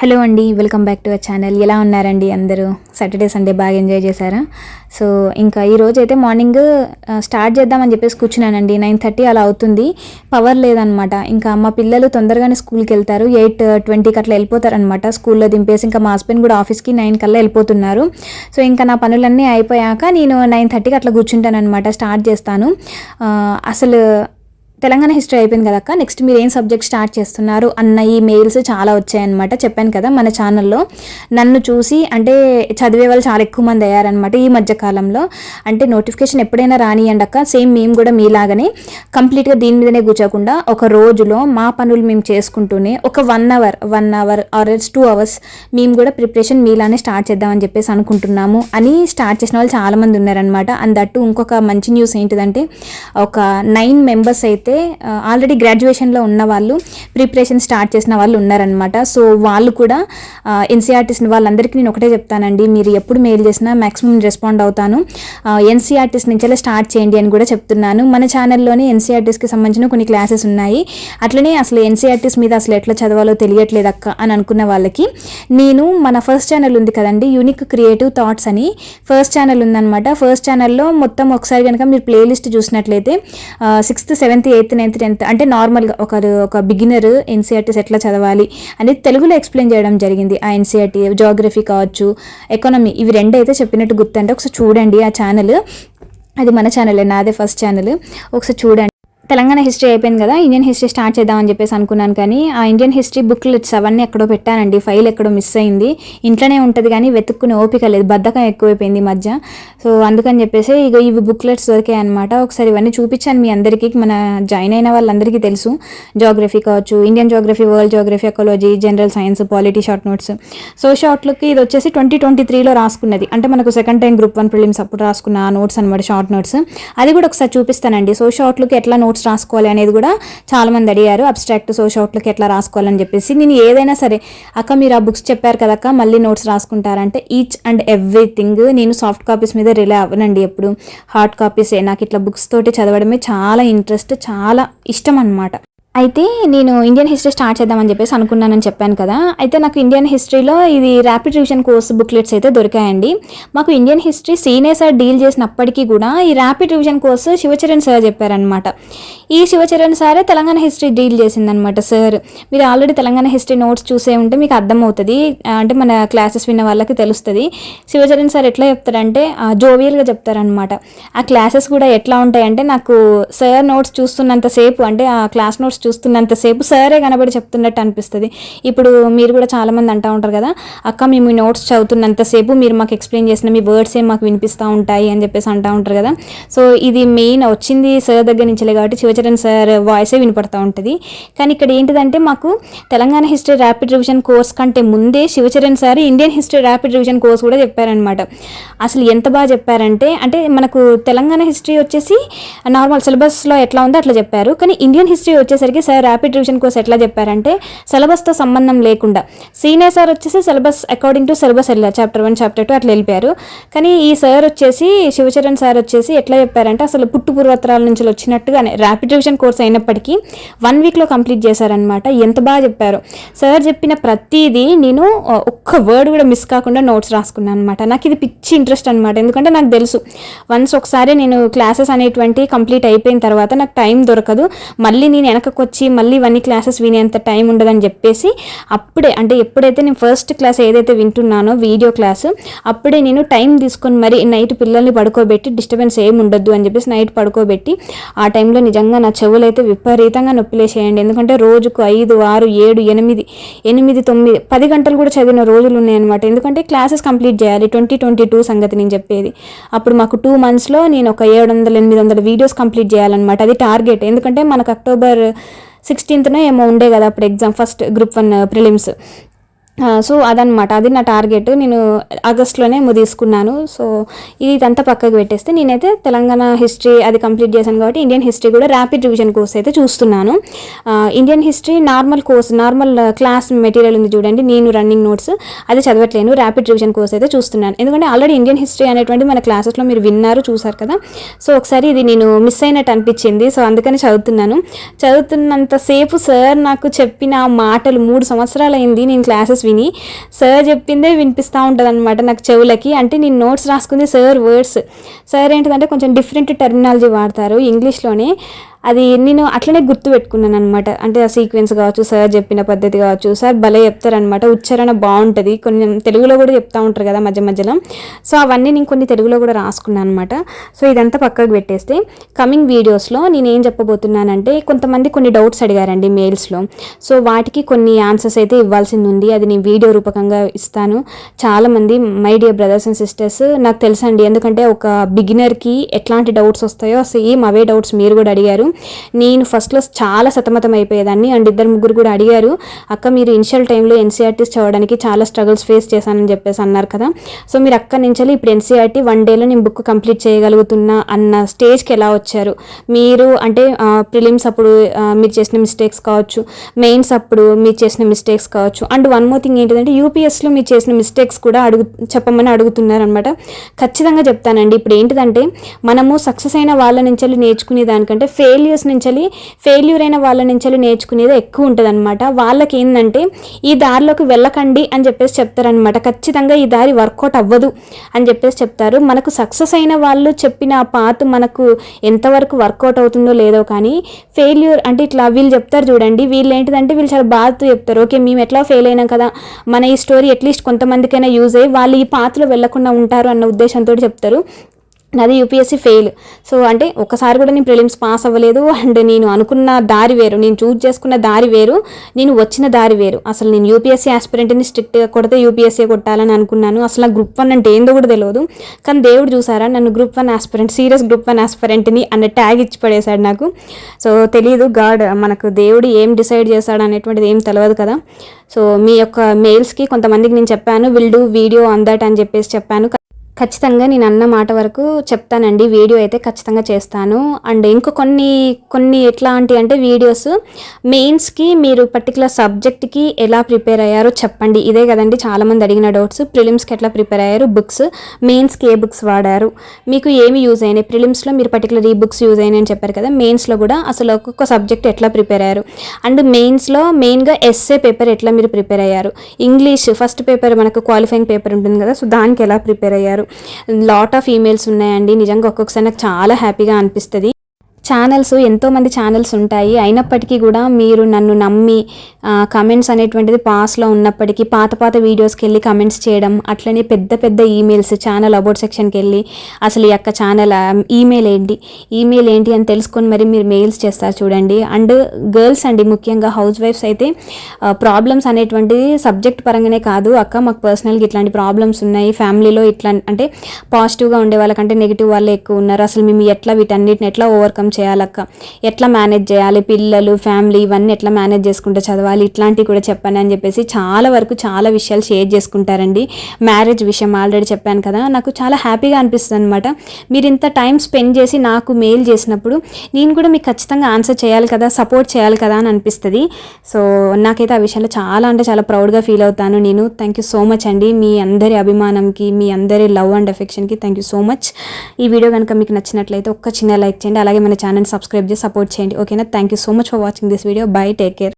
Hello అండి welcome back to our channel. ఎలా ఉన్నారండి అందరూ? సాటర్డే సండే బాగా ఎంజాయ్ చేశారా? సో ఇంకా ఈ రోజు అయితే మార్నింగ్ స్టార్ట్ చేద్దామని చెప్పేసి కూర్చున్నానండి. నైన్ థర్టీ అలా అవుతుంది. పవర్ లేదనమాట. ఇంకా మా పిల్లలు తొందరగానే స్కూల్కి వెళ్తారు. ఎయిట్ ట్వంటీకి అట్లా వెళ్ళిపోతారనమాట. స్కూల్లో దింపేసి ఇంకా మా హస్బెండ్ కూడా ఆఫీస్కి నైన్ కల్లా వెళ్ళిపోతున్నారు. సో ఇంకా నా పనులన్నీ అయిపోయాక నేను నైన్ థర్టీకి అట్లా కూర్చుంటాను అనమాట స్టార్ట్ చేస్తాను. అసలు తెలంగాణ హిస్టరీ అయిపోయింది కదక్క నెక్స్ట్ మీరు ఏం సబ్జెక్ట్ స్టార్ట్ చేస్తున్నారు అన్న ఈ మెయిల్స్ చాలా వచ్చాయన్నమాట. చెప్పాను కదా మన ఛానల్లో నన్ను చూసి అంటే చదివే వాళ్ళు చాలా ఎక్కువ మంది అయ్యారనమాట ఈ మధ్య కాలంలో. అంటే నోటిఫికేషన్ ఎప్పుడైనా రానియండి అక్క. సేమ్ మేము కూడా మీలాగానే కంప్లీట్గా దీని మీదనే కూర్చోకుండా ఒక రోజులో మా పనులు మేము చేసుకుంటూనే ఒక one hour one hour or two hours మేము కూడా ప్రిపరేషన్ మీలానే స్టార్ట్ చేద్దామని చెప్పేసి అనుకుంటున్నాము అని స్టార్ట్ చేసిన వాళ్ళు చాలామంది ఉన్నారనమాట అండ్ దట్టు ఇంకొక మంచి న్యూస్ ఏంటిదంటే ఒక నైన్ మెంబర్స్ అయితే ఆల్రెడీ గ్రాడ్యుయేషన్లో ఉన్న వాళ్ళు ప్రిపరేషన్ స్టార్ట్ చేసిన వాళ్ళు ఉన్నారనమాట సో వాళ్ళు కూడా ఎన్సీఆర్టీస్ వాళ్ళందరికీ నేను ఒకటే చెప్తానండి. మీరు ఎప్పుడు మెయిల్ చేసినా మ్యాక్సిమం రెస్పాండ్ అవుతాను. ఎన్సీఆర్టీస్ నుంచే స్టార్ట్ చేయండి అని కూడా చెప్తున్నాను. మన ఛానల్లోనే ఎన్సీఆర్టీస్కి సంబంధించిన కొన్ని క్లాసెస్ ఉన్నాయి. అట్లనే అసలు ఎన్సీఆర్టీస్ మీద అసలు ఎట్లా చదవాలో తెలియట్లేదు అక్క అని అనుకున్న వాళ్ళకి. నేను మన ఫస్ట్ ఛానల్ ఉంది కదండి యూనిక్ క్రియేటివ్ థాట్స్ అని. ఫస్ట్ ఛానల్ ఉందన్నమాట. ఫస్ట్ ఛానల్లో మొత్తం ఒకసారి కనుక మీరు ప్లేలిస్ట్ చూసినట్లయితే sixth seventh eighth ninth tenth అంటే నార్మల్గా ఒక ఒక బిగినర్ ఎన్సీఆర్టీస్ ఎట్లా చదవాలి అనేది తెలుగులో ఎక్స్ప్లెయిన్ చేయడం జరిగింది. ఆ ఎన్సీఆర్టీ జోగ్రఫీ కావచ్చు ఎకానమీ ఇవి రెండు అయితే చెప్పినట్టు గుర్తంటే ఒకసారి చూడండి ఆ ఛానల్. అది మన ఛానలే నాదే ఫస్ట్ ఛానల్. ఒకసారి చూడండి. తెలంగాణ హిస్టరీ అయిపోయింది కదా ఇండియన్ హిస్టరీ స్టార్ట్ చేద్దామని చెప్పేసి అనుకున్నాను కానీ ఆ ఇండియన్ హిస్టరీ బుక్లెట్స్ అవన్నీ ఎక్కడో పెట్టానండి ఫైల్ ఎక్కడో మిస్ అయింది. ఇంట్లోనే ఉంటుంది కానీ వెతుక్కునే ఓపిక లేదు బద్ధకం ఎక్కువైపోయింది మధ్య. సో అందుకని చెప్పేసి ఇక ఇవి బుక్లెట్స్ దొరికాయి అనమాట ఒకసారి ఇవన్నీ చూపించాను మీ అందరికీ మన జాయిన్ అయిన వాళ్ళందరికీ తెలుసు. జోగ్రఫీ కావచ్చు Indian geography world geography ecology general science polity short notes so షార్ట్లకి ఇది వచ్చేసి ట్వంటీ ట్వంటీ త్రీలో రాసుకున్నది. అంటే మనకు second time group one prelims అప్పుడు రాసుకున్న నోట్స్ అనమాట షార్ట్ నోట్స్ అది కూడా ఒకసారి చూపిస్తానండి. సో షార్ట్లకి ఎట్లా నోట్స్ రాసుకోవాలి అనేది కూడా చాలా మంది అడిగారు అబ్స్ట్రాక్ట్ సో షార్ట్లకి ఎట్లా రాసుకోవాలని చెప్పేసి. నేను ఏదైనా సరే అక్క మీరు ఆ బుక్స్ చెప్పారు కదక్క మళ్ళీ నోట్స్ రాసుకుంటారంటే ఈచ్ అండ్ ఎవ్రీథింగ్ నేను సాఫ్ట్ కాపీస్ మీద రిలే అవ్వనండి ఎప్పుడు. హార్డ్ కాపీసే నాకు ఇట్లా బుక్స్ తోటి చదవడమే చాలా ఇంట్రెస్ట్ చాలా ఇష్టం అనమాట అయితే నేను ఇండియన్ హిస్టరీ స్టార్ట్ చేద్దామని చెప్పేసి అనుకున్నానని చెప్పాను కదా. అయితే నాకు ఇండియన్ హిస్టరీలో ఇది ర్యాపిడ్ రివిజన్ కోర్స్ బుక్లెట్స్ అయితే దొరికాయండి. మాకు Indian history senior sir deal చేసినప్పటికీ కూడా ఈ rapid revision course Shivacharan sir చెప్పారనమాట ఈ శివచరణ్ సారే తెలంగాణ హిస్టరీ డీల్ చేసిందనమాట సార్ మీరు ఆల్రెడీ తెలంగాణ హిస్టరీ నోట్స్ చూసే ఉంటే మీకు అర్థమవుతుంది. అంటే మన క్లాసెస్ విన్న వాళ్ళకి తెలుస్తుంది. శివచరణ్ సార్ ఎట్లా చెప్తారంటే జోవియల్గా చెప్తారనమాట ఆ క్లాసెస్ కూడా ఎట్లా ఉంటాయంటే నాకు సార్ నోట్స్ చూస్తున్నంతసేపు అంటే ఆ క్లాస్ నోట్స్ చూస్తున్నంతసేపు సరే కనబడి చెప్తున్నట్టు అనిపిస్తుంది. ఇప్పుడు మీరు కూడా చాలామంది అంటూ ఉంటారు కదా అక్క మేము నోట్స్ చదువుతున్నంతసేపు మీరు మాకు ఎక్స్ప్లెయిన్ చేసిన మీ వర్డ్సే మాకు వినిపిస్తూ ఉంటాయి అని చెప్పేసి అంటూ ఉంటారు కదా. సో ఇది మెయిన్ వచ్చింది సార్ దగ్గర నుంచిలే కాబట్టి శివచరణ్ సార్ వాయిసే వినపడతా ఉంటుంది. కానీ ఇక్కడ ఏంటిదంటే మాకు Telangana history rapid revision course కంటే ముందే Shivacharan sir Indian history rapid revision course కూడా చెప్పారనమాట అసలు ఎంత బాగా చెప్పారంటే అంటే మనకు తెలంగాణ హిస్టరీ వచ్చేసి నార్మల్ సిలబస్లో ఎట్లా ఉందో అట్లా చెప్పారు. కానీ ఇండియన్ హిస్టరీ వచ్చేసరికి సార్ ర్యాపిడ్ రివిజన్ కోర్స్ ఎట్లా చెప్పారంటే సిలబస్తో సంబంధం లేకుండా. సీనియర్ సార్ వచ్చేసి సిలబస్ అకార్డింగ్ టు సిలబస్ వెళ్ళారు చాప్టర్ వన్ చాప్టర్ టూ అట్లా వెళ్ళిపోయారు. కానీ ఈ సార్ వచ్చేసి శివచరణ్ సార్ వచ్చేసి ఎట్లా చెప్పారంటే అసలు పుట్టు పూర్వత్రాల నుంచి వచ్చినట్టుగానే ర్యాపిడ్ రివిజన్ కోర్స్ అయినప్పటికీ వన్ వీక్లో కంప్లీట్ చేశారనమాట ఎంత బాగా చెప్పారు. సార్ చెప్పిన ప్రతిదీ నేను ఒక్క వర్డ్ కూడా మిస్ కాకుండా నోట్స్ రాసుకున్నాను అనమాట నాకు ఇది పిచ్చి ఇంట్రెస్ట్ అనమాట ఎందుకంటే నాకు తెలుసు వన్స్ ఒకసారి నేను క్లాసెస్ అనేటువంటి కంప్లీట్ అయిపోయిన తర్వాత నాకు టైం దొరకదు. మళ్ళీ నేను వెనకకు వచ్చి మళ్ళీ ఇవన్నీ క్లాసెస్ వినేంత టైం ఉండదని చెప్పేసి అప్పుడే అంటే ఎప్పుడైతే నేను ఫస్ట్ క్లాస్ ఏదైతే వింటున్నానో వీడియో క్లాసు అప్పుడే నేను టైం తీసుకొని మరి నైట్ పిల్లల్ని పడుకోబెట్టి డిస్టర్బెన్స్ ఏమి ఉండొద్దు అని చెప్పేసి నైట్ పడుకోబెట్టి ఆ టైంలో నిజంగా నా చెవులు అయితే విపరీతంగా నొప్పిలేసేయండి ఎందుకంటే రోజుకు ఐదు ఆరు ఏడు ఎనిమిది ఎనిమిది తొమ్మిది పది గంటలు కూడా చదివిన రోజులు ఉన్నాయన్నమాట. ఎందుకంటే క్లాసెస్ కంప్లీట్ చేయాలి. ట్వంటీ ట్వంటీ టూ సంగతి నేను చెప్పేది. అప్పుడు మాకు టూ మంత్స్లో నేను ఒక ఏడు వందల ఎనిమిది వందల వీడియోస్ కంప్లీట్ చేయాలన్నమాట. అది టార్గెట్ ఎందుకంటే మనకు అక్టోబర్ సిక్స్టీన్త్న ఏమో ఉండే కదా అప్పుడు exam first group one prelims so అదనమాట అది నా టార్గెట్. నేను ఆగస్ట్లోనే తీసుకున్నాను. సో ఇదంతా పక్కకు పెట్టేస్తే నేనైతే తెలంగాణ హిస్టరీ అది కంప్లీట్ చేశాను కాబట్టి ఇండియన్ హిస్టరీ కూడా ర్యాపిడ్ రివిజన్ కోర్స్ అయితే చూస్తున్నాను. Indian history normal course normal class material ఉంది చూడండి. నేను రన్నింగ్ నోట్స్ అది చదవట్లేను. ర్యాపిడ్ రివిజన్ కోర్స్ అయితే చూస్తున్నాను. ఎందుకంటే ఆల్రెడీ ఇండియన్ హిస్టరీ అనేటువంటి మన క్లాసెస్లో మీరు విన్నారు చూసారు కదా. సో ఒకసారి ఇది నేను మిస్ అయినట్టు అనిపించింది. సో అందుకని చదువుతున్నాను. చదువుతున్నంతసేపు సార్ నాకు చెప్పిన మాటలు మూడు సంవత్సరాలు అయింది నేను క్లాసెస్ విని సార్ చెప్పిందే వినిపిస్తూ ఉంటుంది అనమాట నాకు చెవులకి. అంటే నేను నోట్స్ రాసుకుంది సార్ వర్డ్స్. సార్ ఏంటంటే కొంచెం డిఫరెంట్ టెర్మినాలజీ వాడతారు ఇంగ్లీష్లోనే. అది నేను అట్లనే గుర్తు పెట్టుకున్నాను అనమాట అంటే ఆ సీక్వెన్స్ కావచ్చు సార్ చెప్పిన పద్ధతి కావచ్చు సార్ భలే చెప్తారనమాట ఉచ్చారణ బాగుంటుంది. కొంచెం తెలుగులో కూడా చెప్తా ఉంటారు కదా మధ్య మధ్యలో. సో అవన్నీ నేను కొన్ని తెలుగులో కూడా రాసుకున్నాను అనమాట సో ఇదంతా పక్కకు పెట్టేస్తే కమింగ్ వీడియోస్లో నేను ఏం చెప్పబోతున్నానంటే కొంతమంది కొన్ని డౌట్స్ అడిగారండి మెయిల్స్లో సో వాటికి కొన్ని ఆన్సర్స్ అయితే ఇవ్వాల్సింది ఉంది. అది నేను వీడియో రూపకంగా ఇస్తాను. చాలామంది my dear brothers and sisters నాకు తెలుసండి. ఎందుకంటే ఒక బిగినర్కి ఎట్లాంటి డౌట్స్ వస్తాయో సేమ్ అవే డౌట్స్ మీరు కూడా అడిగారు. నేను ఫస్ట్లో చాలా సతమతం అయిపోయేదాన్ని. అండ్ ఇద్దరు ముగ్గురు కూడా అడిగారు అక్క మీరు ఇనిషియల్ టైంలో ఎన్సీఆర్టీస్ చదవడానికి చాలా స్ట్రగుల్స్ ఫేస్ చేశానని చెప్పేసి అన్నారు కదా. సో మీరు అక్కడి నుంచి ఇప్పుడు ఎన్సీఆర్టీ వన్ డేలో నేను బుక్ కంప్లీట్ చేయగలుగుతున్నా అన్న స్టేజ్కి ఎలా వచ్చారు? మీరు అంటే ప్రిలిమ్స్ అప్పుడు మీరు చేసిన మిస్టేక్స్ కావచ్చు మెయిన్స్ అప్పుడు మీరు చేసిన మిస్టేక్స్ కావచ్చు. అండ్ వన్ మోర్ థింగ్ ఏంటంటే యూపీఎస్లో మీరు చేసిన మిస్టేక్స్ కూడా అడుగు చెప్పమని అడుగుతున్నారనమాట ఖచ్చితంగా చెప్తానండి. ఇప్పుడు ఏంటిదంటే మనము సక్సెస్ అయిన వాళ్ళ నుంచి నేర్చుకునే దానికంటే ఫెయిల్ ఫెయిల్యూర్స్ నుంచి ఫెయిల్యూర్ అయిన వాళ్ళ నుంచి నేర్చుకునేది ఎక్కువ ఉంటుంది అనమాట వాళ్ళకి ఏంటంటే ఈ దారిలోకి వెళ్ళకండి అని చెప్పేసి చెప్తారనమాట ఖచ్చితంగా ఈ దారి వర్కౌట్ అవ్వదు అని చెప్పేసి చెప్తారు. మనకు సక్సెస్ అయిన వాళ్ళు చెప్పిన ఆ పాత మనకు ఎంతవరకు వర్కౌట్ అవుతుందో లేదో కానీ ఫెయిల్యూర్ అంటే ఇట్లా వీళ్ళు చెప్తారు చూడండి. వీళ్ళు ఏంటిదంటే వీళ్ళు చాలా బాధతో చెప్తారు. ఓకే మేము ఎట్లా ఫెయిల్ అయినాం కదా? మన ఈ స్టోరీ అట్లీస్ట్ కొంతమందికైనా యూజ్ అయ్యి వాళ్ళు ఈ పాత్రలో వెళ్ళకుండా ఉంటారు అన్న ఉద్దేశంతో చెప్తారు. నాది యూపీఎస్సీ ఫెయిల్ సో అంటే ఒకసారి కూడా నేను ప్రిలిమ్స్ పాస్ అవ్వలేదు అండ్ నేను అనుకున్న దారి వేరు నేను చూజ్ చేసుకున్న దారి వేరు నేను వచ్చిన దారి వేరు. అసలు నేను యూపీఎస్సీ ఆస్పిరెంట్ని స్ట్రిక్ట్గా కొడితే యూపీఎస్సీ కొట్టాలని అనుకున్నాను. అసలు గ్రూప్ వన్ అంటే ఏందో కూడా తెలియదు కానీ దేవుడు చూసారా నన్ను group one aspirant serious group one ఆస్పిరెంట్ని అన్న ట్యాగ్ ఇచ్చి పడేశాడు నాకు. సో తెలియదు గాడ్ మనకు దేవుడు ఏం డిసైడ్ చేశాడు అనేటువంటిది ఏం తెలియదు కదా. సో మీ యొక్క మెయిల్స్కి కొంతమందికి నేను చెప్పాను విల్ డూ వీడియో అందట్ అని చెప్పేసి చెప్పాను. ఖచ్చితంగా నేను అన్న మాట వరకు చెప్తానండి. వీడియో అయితే ఖచ్చితంగా చేస్తాను. అండ్ ఇంకో కొన్ని కొన్ని ఎట్లాంటి అంటే వీడియోస్ మెయిన్స్కి మీరు పర్టికులర్ సబ్జెక్ట్కి ఎలా ప్రిపేర్ అయ్యారో చెప్పండి. ఇదే కదండి చాలామంది అడిగిన డౌట్స్. ప్రిలిమ్స్కి ఎట్లా ప్రిపేర్ అయ్యారు? బుక్స్. మెయిన్స్కి ఏ బుక్స్ వాడారు? మీకు ఏమి యూజ్ అయినాయి? ప్రిలిమ్స్లో మీరు పర్టికులర్ ఈ బుక్స్ యూజ్ అయినాయి అని చెప్పారు కదా మెయిన్స్లో కూడా అసలు ఒక్కొక్క సబ్జెక్ట్ ఎట్లా ప్రిపేర్ అయ్యారు? అండ్ మెయిన్స్లో మెయిన్గా ఎస్ఏ పేపర్ ఎట్లా మీరు ప్రిపేర్ అయ్యారు? ఇంగ్లీష్ ఫస్ట్ పేపర్ మనకు క్వాలిఫైయింగ్ పేపర్ ఉంటుంది కదా సో దానికి ఎలా ప్రిపేర్ అయ్యారు? లాట్ ఆఫ్ ఈమెయిల్స్ ఉన్నాయండి. నిజంగా ఒక్కొక్కసారి నాకు చాలా హ్యాపీగా అనిపిస్తుంది. ఛానల్స్ ఎంతోమంది ఛానల్స్ ఉంటాయి. అయినప్పటికీ కూడా మీరు నన్ను నమ్మి కమెంట్స్ అనేటువంటిది పాస్లో ఉన్నప్పటికీ పాత పాత వీడియోస్కి వెళ్ళి కమెంట్స్ చేయడం అట్లనే పెద్ద పెద్ద ఈమెయిల్స్ ఛానల్ అబౌట్ సెక్షన్కి వెళ్ళి అసలు ఈ యొక్క ఛానల్ ఈమెయిల్ ఏంటి ఈమెయిల్ ఏంటి అని తెలుసుకొని మరి మీరు మెయిల్స్ చేస్తారు చూడండి. అండ్ గర్ల్స్ అండి ముఖ్యంగా హౌస్ వైఫ్స్ అయితే ప్రాబ్లమ్స్ అనేటువంటిది సబ్జెక్ట్ పరంగానే కాదు. అక్క మాకు పర్సనల్గా ఇట్లాంటి ప్రాబ్లమ్స్ ఉన్నాయి. ఫ్యామిలీలో ఇట్లా అంటే పాజిటివ్గా ఉండే వాళ్ళకంటే నెగిటివ్ వాళ్ళే ఎక్కువ ఉన్నారు. అసలు మేము ఎట్లా వీటన్నిటిని ఎట్లా ఓవర్కమ్ చేయాలక్క? ఎట్లా మేనేజ్ చేయాలి? పిల్లలు ఫ్యామిలీ ఇవన్నీ ఎట్లా మేనేజ్ చేసుకుంటే చదవాలి? ఇట్లాంటివి కూడా చెప్పాను అని చెప్పేసి చాలా వరకు చాలా విషయాలు షేర్ చేసుకుంటారండి. మ్యారేజ్ విషయం ఆల్రెడీ చెప్పాను కదా నాకు చాలా హ్యాపీగా అనిపిస్తుంది అనమాట మీరు ఇంత టైం స్పెండ్ చేసి నాకు మెయిల్ చేసినప్పుడు నేను కూడా మీకు ఖచ్చితంగా ఆన్సర్ చేయాలి కదా సపోర్ట్ చేయాలి కదా అని అనిపిస్తుంది. సో నాకైతే ఆ విషయంలో చాలా అంటే చాలా ప్రౌడ్గా ఫీల్ అవుతాను నేను. థ్యాంక్ యూ సో మచ్ అండి. మీ అందరి అభిమానంకి మీ అందరి లవ్ అండ్ ఎఫెక్షన్కి థ్యాంక్ యూ సో మచ్ ఈ వీడియో కనుక మీకు నచ్చినట్లయితే ఒక్క చిన్న లైక్ చేయండి. అలాగే మన ఛానల్ సబ్స్క్రైబ్ చేసి సపోర్ట్ చేయండి. ఓకేనా thank you so much for watching this video bye take care